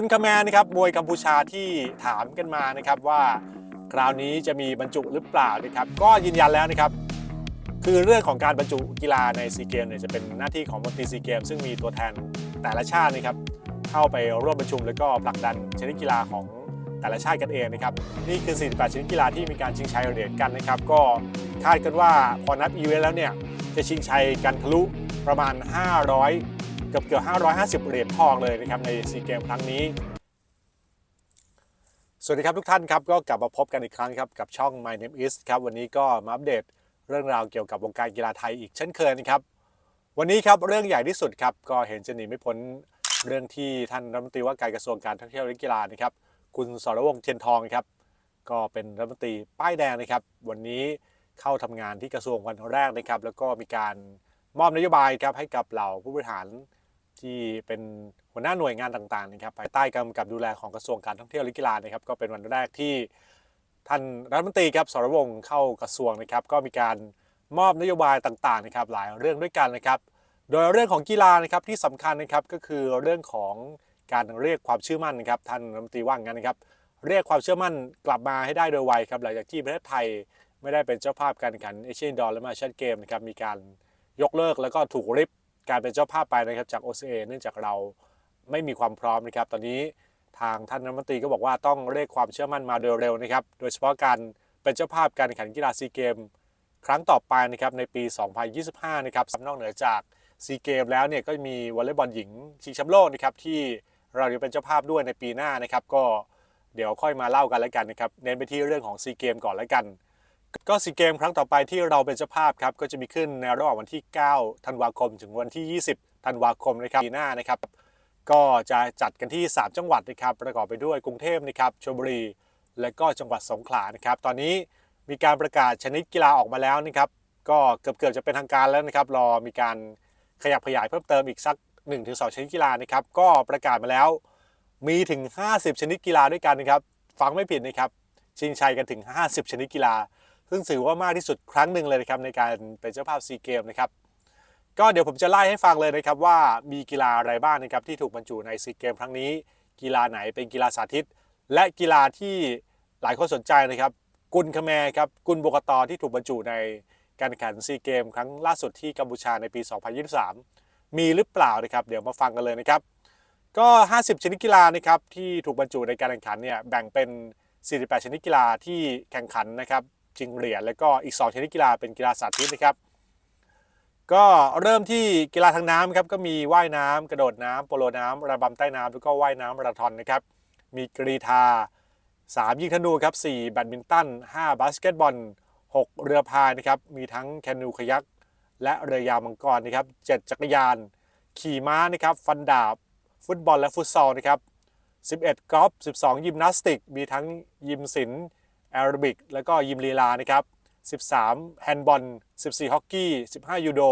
คุณคาแมนนะครับมวยกัมพูชาที่ถามกันมานะครับว่าคราวนี้จะมีบรรจุหรือเปล่านะครับ ก็ยืนยันแล้วนะครับ คือเรื่องของการบรรจุกีฬาในซีเกมเนี่ยจะเป็นหน้าที่ของมนตรีซีเกมซึ่งมีตัวแทนแต่ละชาตินะครับ เข้าไปร่วมประชุมแล้วก็ผลักดันชนิดกีฬาของแต่ละชาติกันเองนะครับ นี่คือ 48 ชนิดกีฬาที่มีการชิงชัยเหรียญกันนะครับ ก็คาดกันว่าพอนับอีเวนต์แล้วเนี่ยจะชิงชัยกันทะลุประมาณ 500 เกือบเกือบ550 เหรียญทองเลยนะครับในซีเกมครั้งนี้ สวัสดีครับทุกท่านครับก็กลับมาพบกันอีกครั้งครับกับช่อง My Name Is ครับวันนี้ก็มาอัปเดตเรื่องราวเกี่ยวกับวงการกีฬาไทยอีกเช่นเคยนะครับวันนี้ครับเรื่องใหญ่ที่สุดครับก็เห็นจะหนีไม่พ้นเรื่องที่ท่านรัฐมนตรีว่าการกระทรวงการท่องเที่ยวและกีฬานะครับคุณสรวงเทียนทองครับก็เป็นรัฐมนตรีป้ายแดงนะครับ วันนี้เข้าทำงานที่กระทรวงวันแรกนะครับ แล้วก็มีการมอบนโยบายครับให้กับเหล่าผู้บริหาร ที่เป็นหัวหน้าหน่วยงานต่างๆนะครับภายใต้กำกับดูแลของกระทรวงการท่องเที่ยวและกีฬานะครับก็เป็นวันแรกที่ท่านรัฐมนตรีครับสรวงเข้ากระทรวงนะครับ ก็มีการมอบนโยบายต่างๆนะครับหลายเรื่องด้วยกันนะครับ โดยเรื่องของกีฬานะครับที่สำคัญนะครับก็คือเรื่องของการเรียกความเชื่อมั่นนะครับท่านรัฐมนตรีว่างั้นนะครับ เรียกความเชื่อมั่นกลับมาให้ได้โดยไวครับหลังจากที่ประเทศไทยไม่ได้เป็นเจ้าภาพการแข่งขันเอเชียนดอลและมาเชียนเกมนะครับมีการยกเลิกแล้วก็ถูกริบ การเป็นเจ้าภาพไปนะครับจาก OCA เนื่องจากเราไม่มีความพร้อมนะครับ ตอนนี้ทางท่านรัฐมนตรีก็บอกว่าต้องเรียกความเชื่อมั่นมาโดยเร็วนะครับ โดยเฉพาะการเป็นเจ้าภาพการแข่งขันกีฬาซีเกม ครั้งต่อไปนะครับในปี 2025 นะครับนอกเหนือจากซีเกมแล้วเนี่ยก็มีวอลเลย์บอลหญิงชิงแชมป์โลกนะครับที่เราจะเป็นเจ้าภาพด้วยในปีหน้านะครับ ก็เดี๋ยวค่อยมาเล่ากันแล้วกันนะครับ เน้นไปที่เรื่องของซีเกมก่อนแล้วกัน ก็ซีเกมครั้งต่อไปที่เราเป็นเจ้าภาพครับก็จะมีขึ้นในระหว่างวันที่ 9 ธันวาคม ถึงวันที่ 20 ธันวาคมนะครับปีหน้านะครับ ก็จะจัดกันที่ 3 จังหวัดนะครับ ประกอบไปด้วยกรุงเทพนะครับชลบุรี และก็จังหวัดสงขลานะครับ ตอนนี้มีการประกาศชนิดกีฬาออกมาแล้วนะครับก็เกือบเกือบๆจะเป็นทางการแล้วนะครับ รอมีการขยับขยายเพิ่มเติมอีกสัก 1-2 ชนิดกีฬานะครับ ก็ประกาศมาแล้วมีถึง 50 ชนิดกีฬาด้วยกันนะครับ ฟังไม่ผิดนะครับ ชิงชัยกันถึง 50 ชนิดกีฬา ซึ่งถือว่ามากที่สุดครั้งหนึ่งเลยนะครับในการเป็นเจ้าภาพซีเกมนะครับก็เดี๋ยวผมจะไล่ให้ฟังเลยนะครับว่ามีกีฬาอะไรบ้างนะครับที่ถูกบรรจุในซีเกมครั้งนี้ กีฬาไหนเป็นกีฬาสาธิต และกีฬาที่หลายคนสนใจนะครับ กุลคแมครับกุลโบกตอที่ถูกบรรจุในการแข่งขันซีเกม ครั้งล่าสุดที่กัมพูชาในปี 2023 มีหรือเปล่านะครับ เดี๋ยวมาฟังกันเลยนะครับ ก็ 50 ชนิดกีฬานะครับที่ถูกบรรจุในการแข่งขันเนี่ยแบ่งเป็น 48 ชนิดกีฬาที่แข่งขันนะครับ ชิงเหรียญแล้วก็อีก 2 ชนิดกีฬาเป็นกีฬาสาธิตนะครับ ก็เริ่มที่กีฬาทางน้ำครับก็มีว่ายน้ำกระโดดน้ำโปโลน้ำระบำใต้น้ำแล้วก็ว่ายน้ำมาราธอนนะครับ มีกรีธา 3 ยิงธนูครับ4แบดมินตัน5บาสเกตบอล 6 เรือพายนะครับมีทั้งแคนูคยักและเรือยาวมังกรนะครับ7จักรยาน ขี่ม้านะครับฟันดาบ ฟุตบอลและฟุตซอลนะครับ11กอล์ฟ12 ยิมนาสติก มีทั้งยิมศิลป์ แอโรบิกแล้วก็ยิมลีลานะครับ 13 แฮนด์บอล 14 ฮอกกี้ 15 ยูโด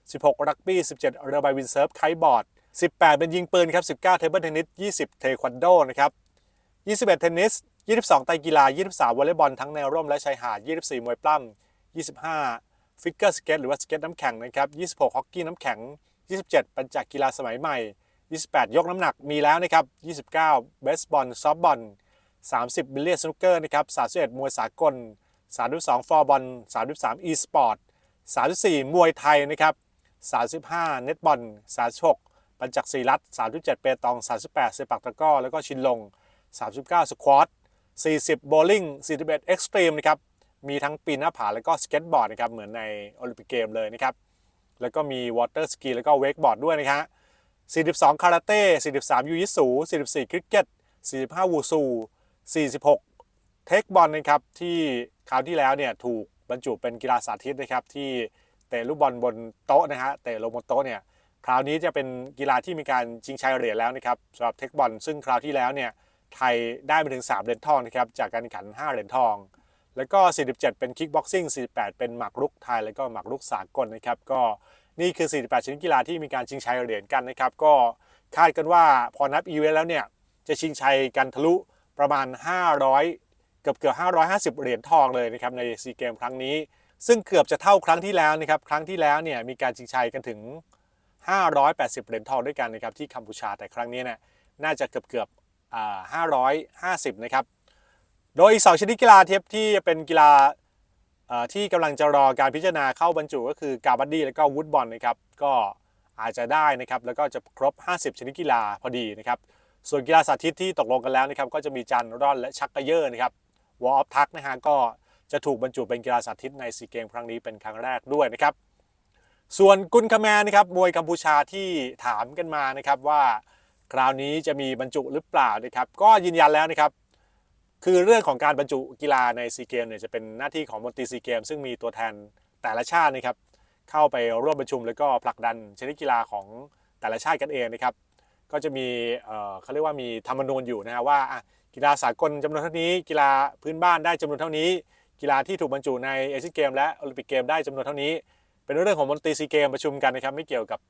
16 รักบี้ 17 เรือใบวินเซิร์ฟไคบอร์ด 18 เป็นยิงปืนครับ 19 เทเบิลเทนนิส 20 เทควันโดนะครับ 21 เทนนิส 22 ไตกีฬา 23 วอลเลย์บอลทั้งแนร่มและชายหาด 24 มวยปล้ำ 25 ฟิกเกอร์สเก็ตหรือว่าสเก็ตน้ำแข็งนะครับ 26 ฮอกกี้น้ำแข็ง 27 ปัญจกีฬาสมัยใหม่ 28 ยกน้ำหนักมีแล้วนะครับ 29 เบสบอล ซอฟบอล 30 บิลเลียสนุกเกอร์นะครับ31มวยสากล 32 ฟอร์บอล 33 อีสปอร์ต 34 มวยไทยนะครับ 35 เน็ตบอล 36 ปัญจักรีรัต37 เปตอง 38เซปักตะก้อ แล้วก็ชินลง 39 สควอต 40 โบลิ่ง 41 เอ็กซ์ตรีมนะครับ มีทั้งปีนหน้าผาแล้วก็สเก็ตบอร์ดนะครับ เหมือนในโอลิมปิกเกมเลยนะครับ แล้วก็มีวอเตอร์สกีแล้วก็เวกบอร์ดด้วยนะฮะ42 คาราเต้ 43 ยูยิสู 44 คริกเก็ต 45 วูซู 46 เทคบอลนะครับที่คราวที่แล้วเนี่ยถูกบรรจุเป็นกีฬาสาธิตนะครับที่เตะลูกบอลบนโต๊ะนะฮะเตะลงบนโต๊ะเนี่ยคราวนี้จะเป็นกีฬาที่มีการชิงชัยเหรียญแล้วนะครับสำหรับเทคบอลซึ่งคราวที่แล้วเนี่ยไทยได้ไปถึง 3เหรียญทองนะครับจากการแข่งขัน 5เหรียญทอง แล้วก็ 47 เป็นคิกบ็อกซิ่ง 48 เป็นหมากรุกไทย แล้วก็หมากรุกสากลนะครับก็นี่คือ 48 ชนิดกีฬาที่มีการชิงชัยเหรียญกันนะครับก็คาดกันว่าพอนับอีเวนต์แล้วเนี่ยจะชิงชัยกันทะลุ ประมาณ 500 เกือบเกือบ 550 เหรียญทองเลยนะครับในซีเกมครั้งนี้ ซึ่งเกือบจะเท่าครั้งที่แล้วนะครับครั้งที่แล้วเนี่ยมีการชิงชัยกันถึง 580 เหรียญทองด้วยกันนะครับที่กัมพูชาแต่ครั้งนี้เนี่ยน่าจะเกือบเกือบ550 นะครับ โดยอีก 2 ชนิดกีฬาเทียบที่เป็นกีฬาที่กำลังจะรอการพิจารณาเข้าบรรจุก็คือกาบัดดี้และก็วูดบอลนะครับก็อาจจะได้นะครับแล้วก็จะครบ 50 ชนิดกีฬาพอดีนะครับ ส่วนกีฬาสาธิตที่ตกลงกันแล้วนะครับก็จะมีจันร่อนและชักกระเยอร์นะครับวอลออฟทักนะฮะก็จะถูกบรรจุเป็นกีฬาสาธิตในซีเกมครั้งนี้เป็นครั้งแรกด้วยนะครับ ส่วนกุนคาแมนนะครับมวยกัมพูชาที่ถามกันมานะครับว่าคราวนี้จะมีบรรจุหรือเปล่านะครับ ก็ยืนยันแล้วนะครับ คือเรื่องของการบรรจุกีฬาในซีเกมเนี่ยจะเป็นหน้าที่ของมนตรีซีเกม ซึ่งมีตัวแทนแต่ละชาตินะครับ เข้าไปร่วมประชุมแล้วก็ผลักดันชนิดกีฬาของแต่ละชาติกันเองนะครับ ก็จะมีเขาเรียกว่ามีธรรมนูญอยู่นะฮะว่ากีฬาสากลจำนวนเท่านี้กีฬาพื้นบ้านได้จำนวนเท่านี้ กีฬาที่ถูกบรรจุในเอเชียนเกมและโอลิมปิกเกมได้จำนวนเท่านี้ เป็นเรื่องของมนตรีซีเกมประชุมกันนะครับไม่เกี่ยวกับ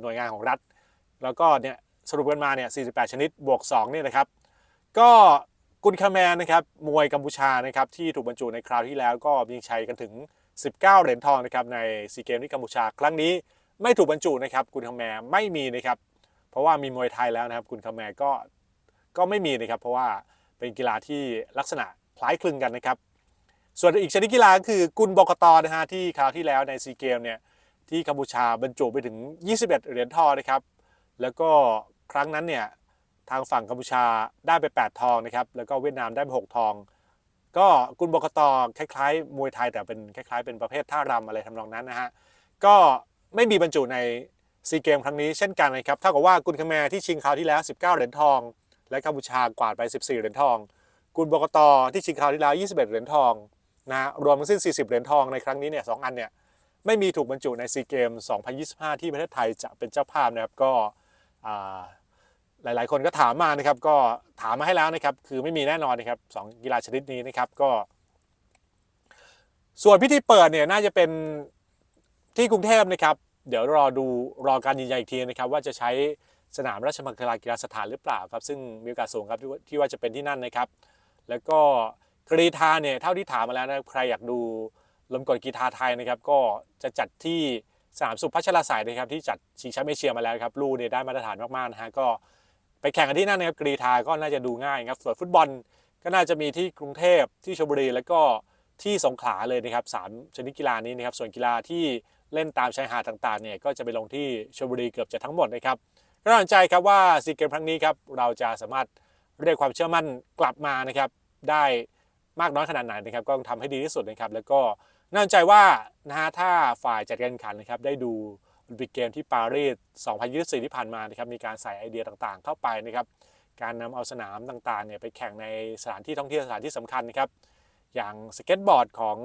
หน่วยงานของรัฐ แล้วก็เนี่ยสรุปกันมาเนี่ย 48 ชนิดบวก2เนี่ยนะครับ ก็กุนคาแมนนะครับมวยกัมพูชานะครับที่ถูกบรรจุในคราวที่แล้วก็มีชัยกันถึง 19 เหรียญทองนะครับในซีเกมที่กัมพูชา ครั้งนี้ไม่ถูกบรรจุนะครับกุนคาแมนไม่มีนะครับ ราะว่ามีมวยไทยแล้วนะครับกุนคาแมก็ก็ไม่มีนะครับ เพราะว่าเป็นกีฬาที่ลักษณะคล้ายคลึงกันนะครับ ส่วนอีกชนิดกีฬาก็คือกุนบกตนะฮะที่คราวที่แล้วในซีเกมเนี่ยที่กัมพูชาบรรจุไปถึง 21 เหรียญทองนะครับ แล้วก็ครั้งนั้นเนี่ยทางฝั่งกัมพูชาได้ไป 8 ทองนะครับ แล้วก็เวียดนามได้ไป 6 ทอง ก็กุนบกตคล้ายๆ มวยไทยแต่เป็นคล้ายๆ เป็นประเภทท่ารำอะไรทำนองนั้นนะฮะ ก็ไม่มีบรรจุใน ซีเกมครั้งนี้เช่นกันนะครับเท่ากับว่ากุนคแมรที่ชิงคราวที่แล้ว 19 เหรียญทอง และกัมพูชากวาดไป 14 เหรียญทอง กุนบกตที่ชิงคราวที่แล้ว 21 เหรียญทองนะรวมทั้งสิ้น 40 เหรียญทองในครั้งนี้เนี่ยสองอันเนี่ยไม่มีถูกบรรจุในซีเกม 2025 ที่ประเทศไทยจะเป็นเจ้าภาพนะครับก็หลาย ๆ คนก็ถามมานะครับก็ถามมาให้แล้วนะครับคือไม่มีแน่นอนนะครับสองกีฬาชนิดนี้นะครับก็ ส่วนพิธีเปิดเนี่ยน่าจะเป็นที่กรุงเทพนะครับ เดี๋ยวรอดูรอการยืนยันอีกทีนะครับ ว่าจะใช้สนามราชมังคลากีฬาสถานหรือเปล่าครับ ซึ่งมีโอกาสสูงครับที่ว่าจะเป็นที่นั่นนะครับ แล้วก็กรีธาเนี่ยเท่าที่ถามมาแล้วนะครับใครอยากดูลมกดกีฬาไทยนะครับก็จะจัดที่สนามสุพัชราสายนะครับที่จัดชิงแชมป์เอเชียมาแล้วครับลูกเนี่ยได้มาตรฐานมากๆนะฮะก็ไปแข่งกันที่นั่นนะครับกรีธาก็น่าจะดูง่ายครับส่วนฟุตบอลก็น่าจะมีที่กรุงเทพที่ชลบุรีแล้วก็ที่สงขลาเลยนะครับสามชนิดกีฬานี้นะครับส่วนกีฬาที่ เล่นตามชายหาดต่างๆเนี่ยก็จะไปลงที่ชลบุรีเกือบจะทั้งหมดนะครับก็น่าสนใจครับว่าซีเกมครั้งนี้ครับเราจะสามารถเรียกความเชื่อมั่นกลับมานะครับได้มากน้อยขนาดไหนนะครับก็ต้องทำให้ดีที่สุดนะครับแล้วก็น่าสนใจว่านะฮะถ้าฝ่ายจัดการแข่งขันนะครับได้ดูโอลิมปิกเกมที่ปารีส 2024 ที่ผ่านมานะครับมีการใส่ไอเดียต่างๆ เข้าไปนะครับการนำเอาสนามต่างๆเนี่ยไปแข่งในสถานที่ท่องเที่ยวสถานที่สำคัญนะครับอย่างสเก็ตบอร์ดของ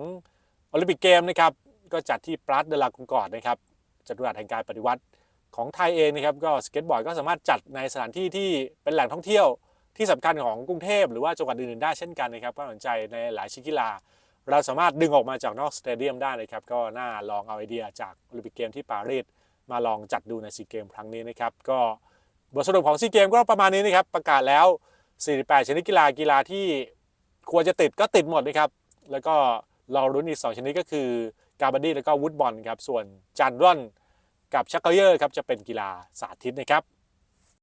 โอลิมปิกเกมนะครับ ก็จัดที่ปราดเดลากุงกอดนะครับจตุรัสแห่งการปฏิวัติของไทยเองนะครับก็สเก็ตบอร์ดก็สามารถจัดในสถานที่ที่เป็นแหล่งท่องเที่ยวที่สำคัญของกรุงเทพหรือว่าจังหวัดอื่นๆได้เช่นกันนะครับก็สนใจในหลายชนิดกีฬา เราสามารถดึงออกมาจากนอกสเตเดียมได้นะครับ ก็น่าลองเอาไอเดียจากโอลิมปิกเกมที่ปารีสมาลองจัดดูในซีเกมครั้งนี้นะครับ ก็บทสรุปของซีเกมก็ประมาณนี้นะครับ ประกาศแล้ว 48 ชนิดกีฬากีฬาที่ควรจะติดก็ติดหมดนะครับแล้วก็เรารุ้นอีก 2 ชนิดก็คือ กาบัดดี้แล้วก็วูดบอลครับส่วนจันร่อนกับชักเกอร์เยอร์ครับจะเป็นกีฬาสาธิตนะครับ